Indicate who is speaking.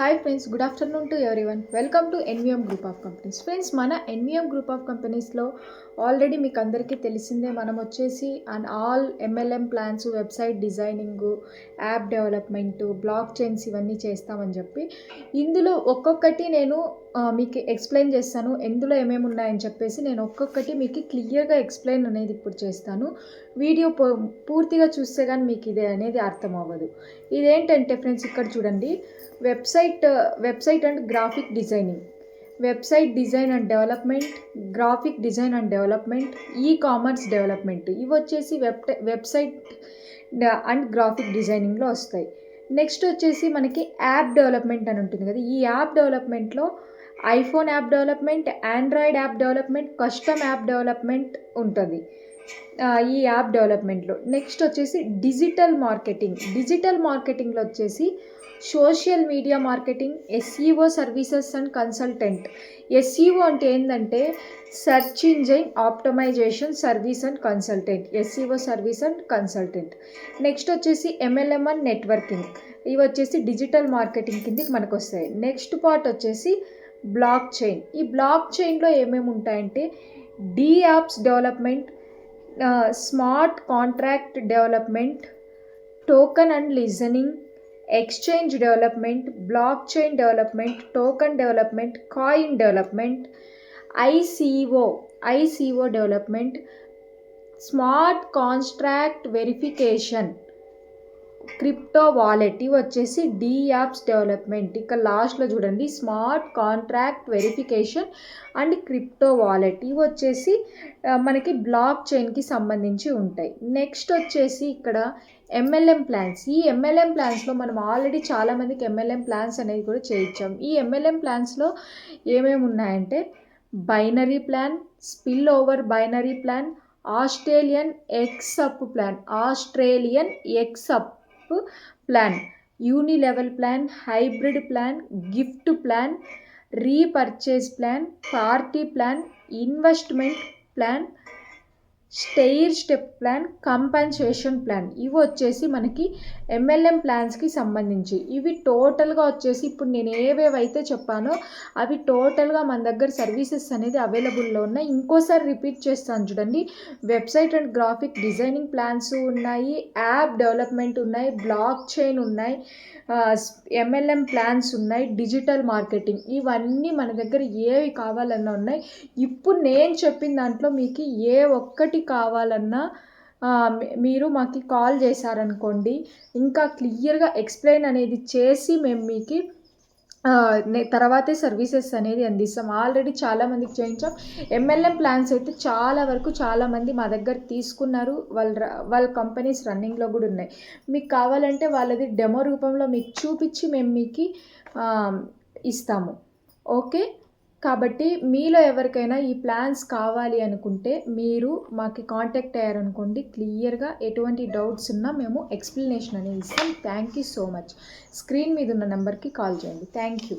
Speaker 1: Hi friends good afternoon to everyone welcome to N V M group of companies friends మన N V M group of కంపెనీస్లో already మీకు అందరికీ తెలిసిందే మనం వచ్చేసి and all M L M plans website designing app development block chains ఇవన్నీ చేస్తామని చెప్పి ఇందులో ఒక్కొక్కటి నేను మీకు ఎక్స్ప్లెయిన్ చేస్తాను ఎందులో ఏమేమి ఉన్నాయని చెప్పేసి నేను ఒక్కొక్కటి మీకు క్లియర్గా ఎక్స్ప్లెయిన్ అనేది ఇప్పుడు చేస్తాను. వీడియో పూ- పూర్తిగా చూస్తే కానీ మీకు ఇదే అనేది అర్థం అవ్వదు. ఇదేంటంటే ఫ్రెండ్స్ ఇక్కడ చూడండి website website and graphic designing. Website design and development graphic design and development e commerce development. ఇవి వచ్చేసి వెబ్ వెబ్సైట్ అండ్ గ్రాఫిక్ డిజైనింగ్లో వస్తాయి. నెక్స్ట్ వచ్చేసి మనకి యాప్ డెవలప్మెంట్ అని ఉంటుంది కదా ఈ యాప్ డెవలప్మెంట్లో iPhone app development Android app development custom app development ఉంటుంది. ఈ యాప్ డెవలప్మెంట్లో. నెక్స్ట్ వచ్చేసి డిజిటల్ మార్కెటింగ్. డిజిటల్ మార్కెటింగ్లో వచ్చేసి social media marketing SEO services and consultant. SEO అంటే ఏంటంటే search engine optimisation service and consultant. SEO service and consultant. Next వచ్చేసి MLM and networking. ఇవి వచ్చేసి డిజిటల్ మార్కెటింగ్ కిందకి మనకు వస్తాయి నెక్స్ట్ పార్ట్ వచ్చేసి బ్లాక్ చైన్. ఈ బ్లాక్ చైన్లో ఏమేమి ఉంటాయంటే D apps development smart contract development token and listing exchange development block chain development token development coin development I C O I C O development smart contract verification crypto wallet ఇవి వచ్చేసి D apps development. ఇక్కడ లాస్ట్లో చూడండి smart contract verification and crypto wallet ఇవి వచ్చేసి మనకి black చైన్కి సంబంధించి ఉంటాయి. నెక్స్ట్ వచ్చేసి ఇక్కడ ఎంఎల్ఎం ప్లాన్స్. ఈ ఎంఎల్ఎం ప్లాన్స్లో మనం ఆల్రెడీ చాలామందికి ఎంఎల్ఎం ప్లాన్స్ అనేది కూడా చేయించాం. ఈ ఎంఎల్ఎం ప్లాన్స్లో ఏమేమి ఉన్నాయంటే binary plan spill over binary plan Australian X up plan Australian X up plan plan unilevel plan hybrid plan gift plan repurchase plan party plan investment plan stair step plan compensation plan. ఇవి వచ్చేసి మనకి MLM ప్లాన్స్కి సంబంధించి. ఇవి టోటల్గా వచ్చేసి ఇప్పుడు నేను ఏవేవైతే చెప్పానో అవి టోటల్గా మన దగ్గర సర్వీసెస్ అనేది అవైలబుల్లో ఉన్నాయి. ఇంకోసారి రిపీట్ చేస్తాను చూడండి. Website and graphic designing plans ఉన్నాయి యాప్ డెవలప్మెంట్ ఉన్నాయి బ్లాక్ చైన్ ఉన్నాయి ఎంఎల్ఎం ప్లాన్స్ ఉన్నాయి డిజిటల్ మార్కెటింగ్ ఇవన్నీ మన దగ్గర ఏవి కావాలన్నా ఉన్నాయి. ఇప్పుడు నేను చెప్పిన దాంట్లో మీకు ఏ ఒక్కటి కావాలన్నా మీరు మాకు కాల్ చేశారనుకోండి ఇంకా క్లియర్గా ఎక్స్ప్లెయిన్ అనేది చేసి మేము మీకు తర్వాతే సర్వీసెస్ అనేది అందిస్తాం. ఆల్రెడీ చాలామందికి చేయించాం. ఎంఎల్ఎం ప్లాన్స్ అయితే చాలా వరకు చాలామంది మా దగ్గర తీసుకున్నారు. వాళ్ళ వాళ్ళ కంపెనీస్ రన్నింగ్లో కూడా ఉన్నాయి. మీకు కావాలంటే వాళ్ళది డెమో రూపంలో మీకు చూపించి మేము మీకు ఇస్తాము. ఓకే? కాబట్టి మీలో ఎవరికైనా ఈ ప్లాన్స్ కావాలి అనుకుంటే మీరు మాకు కాంటాక్ట్ అయ్యారనుకోండి క్లియర్గా ఎటువంటి డౌట్స్ ఉన్నా మేము ఎక్స్ప్లెనేషన్ అనేది ఇస్తాం. Thank you so much screen మీద ఉన్న నెంబర్కి కాల్ చేయండి. Thank you